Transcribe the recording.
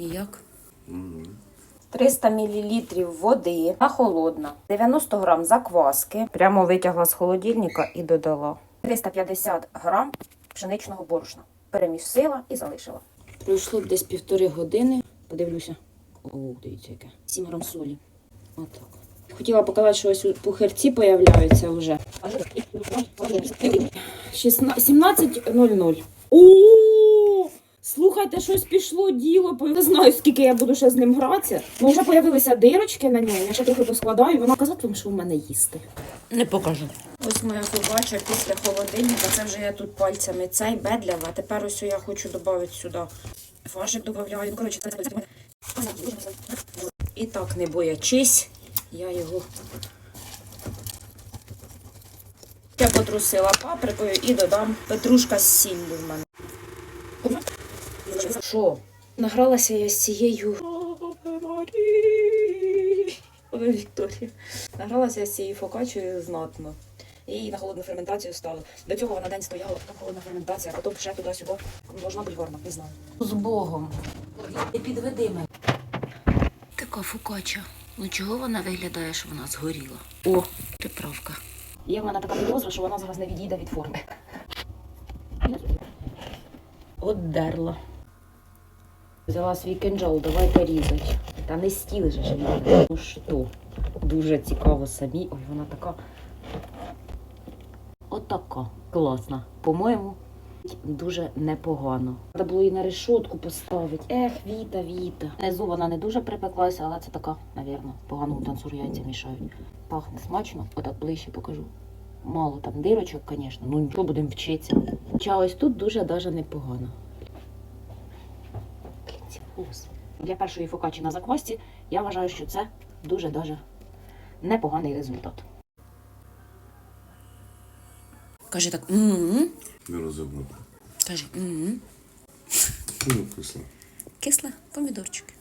І як? 300 мл води, а холодна, 90 грам закваски. Прямо витягла з холодильника і додала. 350 грам пшеничного борошна. Перемісила і залишила. Пройшло б десь півтори години. Подивлюся. О, дивіться яке. 7 грам солі. Отак. Хотіла показати, що ось пухирці появляються вже. Шістна- 17.00. О! Слухайте, щось пішло діло. бо Не знаю, скільки я буду ще з ним гратися. Ну, вже появилися дирочки на ньому. Я ще трохи поскладаю, і вона казати вам, що в мене їсти. Не покажу. Ось моя собача після холодильника. Це вже я тут пальцями цей бедлява. А тепер ось я хочу додати сюди. Фаршик додаю. Ну, коротше, це І так, не боячись, я його. Я потрусила паприкою і додам петрушка з сіллю в мене. Що? Награлася я з цією. Ой, Вікторія. Награлася я з цією фокачею знатно. І на холодну ферментацію ставили. До цього вона день стояла, потім холодна ферментація, а потім ще туди-сюди. Должна бути не знаю. З Богом. Ти підведи мене. Така фукача. Ну чого вона виглядає, що вона згоріла? О, приправка. Є в мене така підозра, що вона зараз не відійде від форми. От дерла. Взяла свій кинджал, давайте різати. Та не стіл же ж різати. Ну що? Дуже цікаво самі. Ой, вона така. Отака. Класна. По-моєму, дуже непогано. Треба було її на решетку поставити. Ех, Віта, Віта. Внизу вона не дуже припеклася, але це така, навірно, погано танцюр яйця мішають. Пахне смачно, отак ближче покажу. Мало там дирочок, звісно, ну нічого будемо вчитися. Хоча ось тут дуже даже непогано. Ці вкус. Для першої фокачі на заквасці я вважаю, що це дуже-дуже непоганий результат. Кажи так. Не розумно. Кажи. м Кисла, кисло. Помідорчики.